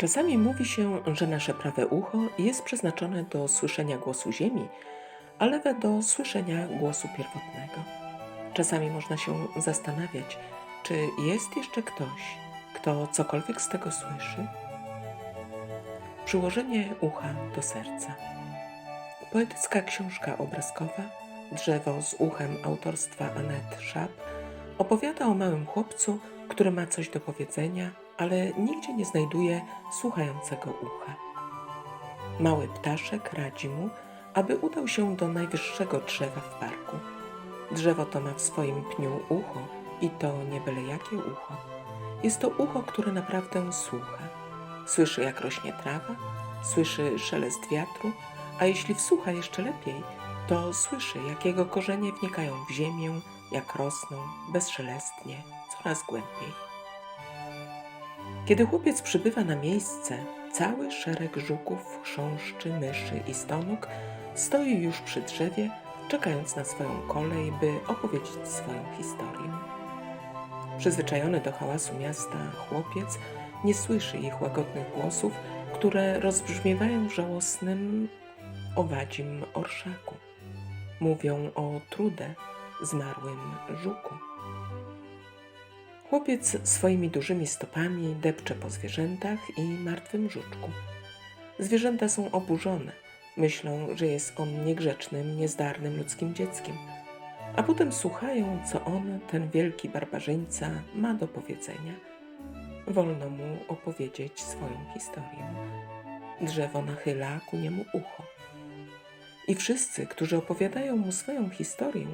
Czasami mówi się, że nasze prawe ucho jest przeznaczone do słyszenia głosu ziemi, a lewe do słyszenia głosu pierwotnego. Czasami można się zastanawiać, czy jest jeszcze ktoś, kto cokolwiek z tego słyszy. Przyłożenie ucha do serca. Poetycka książka obrazkowa Drzewo z uchem autorstwa Annette Schaap opowiada o małym chłopcu, który ma coś do powiedzenia, ale nigdzie nie znajduje słuchającego ucha. Mały ptaszek radzi mu, aby udał się do najwyższego drzewa w parku. Drzewo to ma w swoim pniu ucho i to nie byle jakie ucho. Jest to ucho, które naprawdę słucha. Słyszy, jak rośnie trawa, słyszy szelest wiatru, a jeśli wsłucha jeszcze lepiej, to słyszy, jak jego korzenie wnikają w ziemię, jak rosną bezszelestnie, coraz głębiej. Kiedy chłopiec przybywa na miejsce, cały szereg żuków, chrząszczy, myszy i stonóg stoi już przy drzewie, czekając na swoją kolej, by opowiedzieć swoją historię. Przyzwyczajony do hałasu miasta, chłopiec nie słyszy ich łagodnych głosów, które rozbrzmiewają w żałosnym, owadzim orszaku. Mówią o trudę, zmarłym żuku. Chłopiec swoimi dużymi stopami depcze po zwierzętach i martwym żuczku. Zwierzęta są oburzone, myślą, że jest on niegrzecznym, niezdarnym ludzkim dzieckiem, a potem słuchają, co on, ten wielki barbarzyńca, ma do powiedzenia. Wolno mu opowiedzieć swoją historię. Drzewo nachyla ku niemu ucho. I wszyscy, którzy opowiadają mu swoją historię,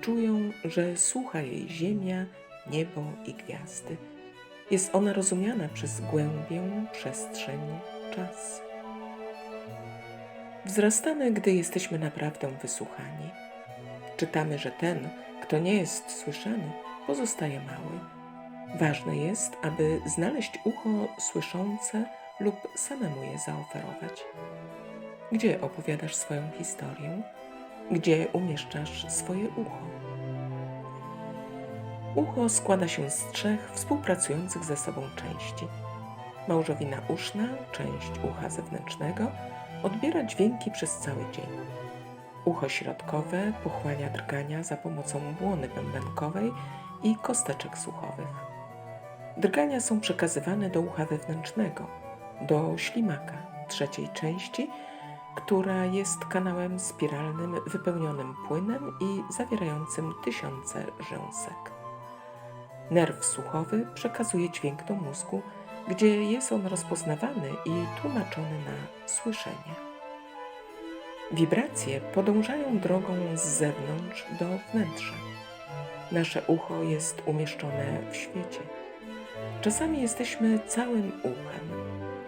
czują, że słucha jej ziemia, niebo i gwiazdy. Jest ona rozumiana przez głębię, przestrzeń, czas. Wzrastamy, gdy jesteśmy naprawdę wysłuchani. Czytamy, że ten, kto nie jest słyszany, pozostaje mały. Ważne jest, aby znaleźć ucho słyszące lub samemu je zaoferować. Gdzie opowiadasz swoją historię? Gdzie umieszczasz swoje ucho? Ucho składa się z trzech współpracujących ze sobą części. Małżowina uszna, część ucha zewnętrznego, odbiera dźwięki przez cały dzień. Ucho środkowe pochłania drgania za pomocą błony bębenkowej i kosteczek słuchowych. Drgania są przekazywane do ucha wewnętrznego, do ślimaka, trzeciej części, która jest kanałem spiralnym wypełnionym płynem i zawierającym tysiące rzęsek. Nerw słuchowy przekazuje dźwięk do mózgu, gdzie jest on rozpoznawany i tłumaczony na słyszenie. Wibracje podążają drogą z zewnątrz do wnętrza. Nasze ucho jest umieszczone w świecie. Czasami jesteśmy całym uchem,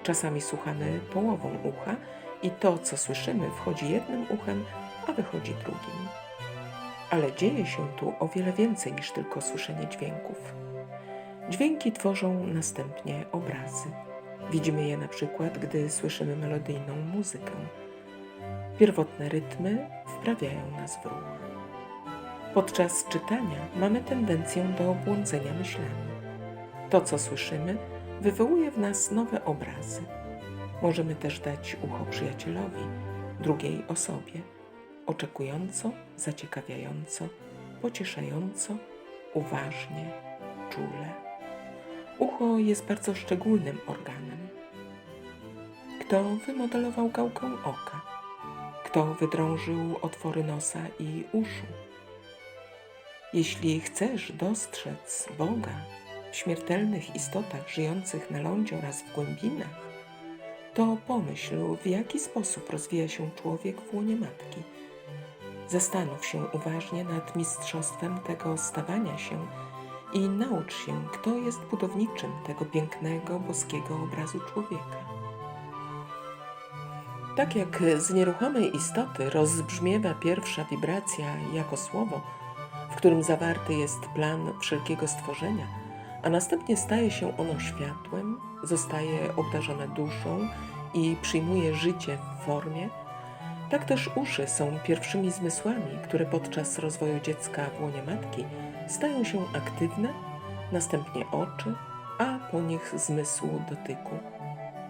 czasami słuchamy połową ucha i to, co słyszymy, wchodzi jednym uchem, a wychodzi drugim. Ale dzieje się tu o wiele więcej niż tylko słyszenie dźwięków. Dźwięki tworzą następnie obrazy. Widzimy je na przykład, gdy słyszymy melodyjną muzykę. Pierwotne rytmy wprawiają nas w ruch. Podczas czytania mamy tendencję do błądzenia myślami. To, co słyszymy, wywołuje w nas nowe obrazy. Możemy też dać ucho przyjacielowi, drugiej osobie, oczekująco, zaciekawiająco, pocieszająco, uważnie, czule. Ucho jest bardzo szczególnym organem. Kto wymodelował gałkę oka? Kto wydrążył otwory nosa i uszu? Jeśli chcesz dostrzec Boga w śmiertelnych istotach żyjących na lądzie oraz w głębinach, to pomyśl, w jaki sposób rozwija się człowiek w łonie matki. Zastanów się uważnie nad mistrzostwem tego stawania się i naucz się, kto jest budowniczym tego pięknego, boskiego obrazu człowieka. Tak jak z nieruchomej istoty rozbrzmiewa pierwsza wibracja jako słowo, w którym zawarty jest plan wszelkiego stworzenia, a następnie staje się ono światłem, zostaje obdarzone duszą i przyjmuje życie w formie, tak też uszy są pierwszymi zmysłami, które podczas rozwoju dziecka w łonie matki stają się aktywne, następnie oczy, a po nich zmysł dotyku.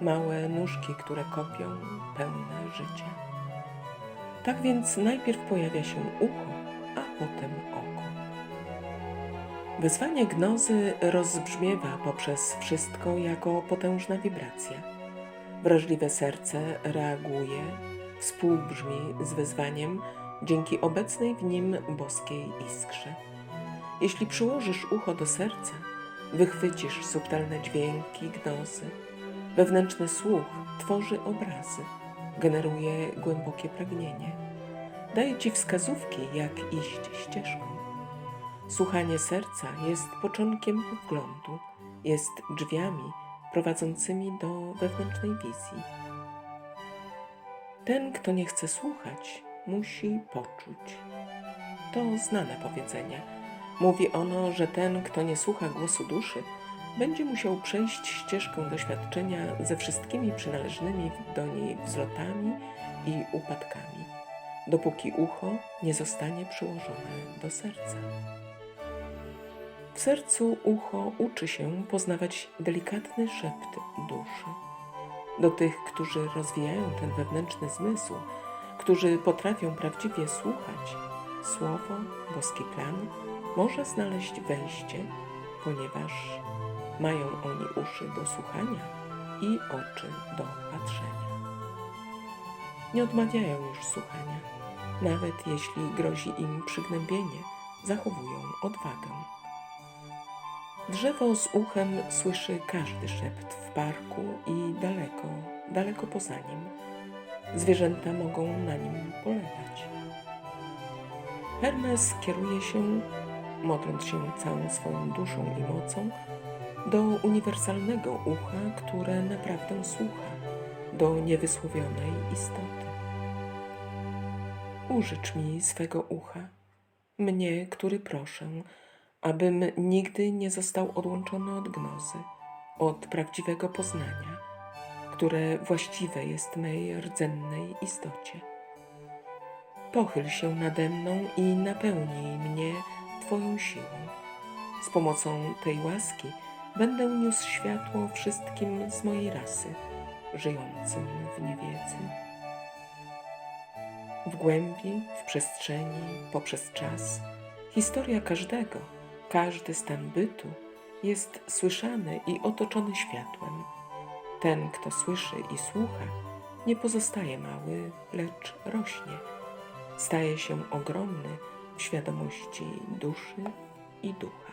małe nóżki, które kopią, pełne życia. Tak więc najpierw pojawia się ucho, a potem oko. Wezwanie gnozy rozbrzmiewa poprzez wszystko jako potężna wibracja. Wrażliwe serce reaguje, współbrzmi z wezwaniem dzięki obecnej w nim boskiej iskrze. Jeśli przyłożysz ucho do serca, wychwycisz subtelne dźwięki gnozy. Wewnętrzny słuch tworzy obrazy, generuje głębokie pragnienie. Daje ci wskazówki, jak iść ścieżką. Słuchanie serca jest początkiem wglądu, jest drzwiami prowadzącymi do wewnętrznej wizji. Ten, kto nie chce słuchać, musi poczuć. To znane powiedzenie. Mówi ono, że ten, kto nie słucha głosu duszy, będzie musiał przejść ścieżką doświadczenia ze wszystkimi przynależnymi do niej wzlotami i upadkami, dopóki ucho nie zostanie przyłożone do serca. W sercu ucho uczy się poznawać delikatny szept duszy. Do tych, którzy rozwijają ten wewnętrzny zmysł, którzy potrafią prawdziwie słuchać, słowo, boski plan może znaleźć wejście, ponieważ mają oni uszy do słuchania i oczy do patrzenia. Nie odmawiają już słuchania, nawet jeśli grozi im przygnębienie, zachowują odwagę. Drzewo z uchem słyszy każdy szept w parku i daleko, daleko poza nim. Zwierzęta mogą na nim polegać. Hermes kieruje się, modląc się całą swoją duszą i mocą, do uniwersalnego ucha, które naprawdę słucha, do niewysłowionej istoty. Użycz mi swego ucha, mnie, który proszę, abym nigdy nie został odłączony od gnozy, od prawdziwego poznania, które właściwe jest mej rdzennej istocie. Pochyl się nade mną i napełnij mnie Twoją siłą. Z pomocą tej łaski będę niósł światło wszystkim z mojej rasy, żyjącym w niewiedzy. W głębi, w przestrzeni, poprzez czas, historia każdego, każdy stan bytu jest słyszany i otoczony światłem. Ten, kto słyszy i słucha, nie pozostaje mały, lecz rośnie. Staje się ogromny w świadomości duszy i ducha.